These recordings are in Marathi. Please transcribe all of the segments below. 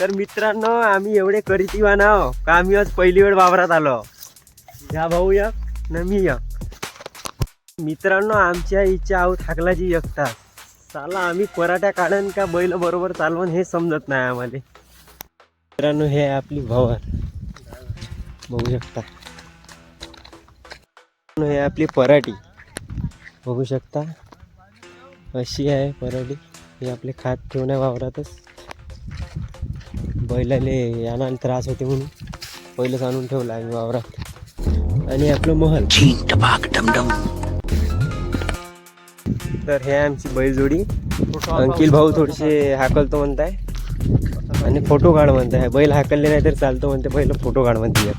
तर मित्रांनो आम्ही एवढे करीतीवा ना का आम्ही आज पहिली वेळ वावरात आलो. ह्या भाऊ या न मी या. मित्रांनो आमच्या इच्छा आहोत हाकलाची एकता चाला आम्ही पराठ्या काढन का बैल बरोबर चालवण हे समजत नाही आम्हाला. मित्रांनो हे आहे आपली भवर बघू शकता हे आपली पराठी. बघू शकता? अशी आहे पराठी. हे आपले खात ठेवण्या वावरातच. बैलाले याना त्रास होते म्हणून पहिलंच आणून ठेवलं आम्ही वावरात. आणि आपलं महल. तर हे आमची बैलजोडी. अंकिल भाऊ थोडेसे हाकलतो म्हणताय. आणि फोटो काढ म्हणताय. बैल हाकलले नाही तर चालतो म्हणते. पहिलं फोटो काढ म्हणते.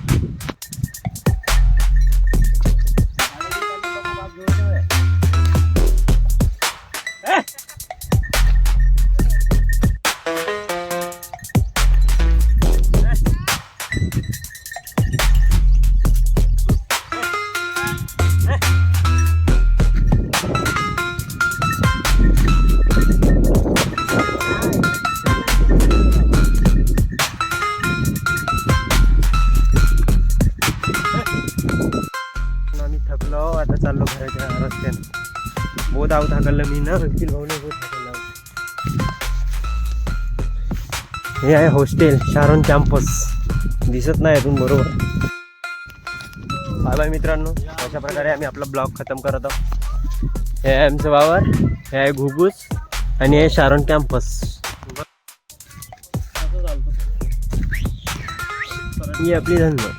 आता चाललो घराच्या रस्त्याने. बहुत आहोत हाकललं मी ना. अंकिल भाऊने बहुत हाकललं हे आहे हॉस्टेल शारोन कॅम्पस. दिसत नाही अजून बरोबर. बाय बाय मित्रांनो अशा प्रकारे आम्ही आपला ब्लॉग खतम करत आहोत. हे आहे आमचं वावर हे आहे घुगूस आणि हे शारोन कॅम्पस. ही आपली धंदा.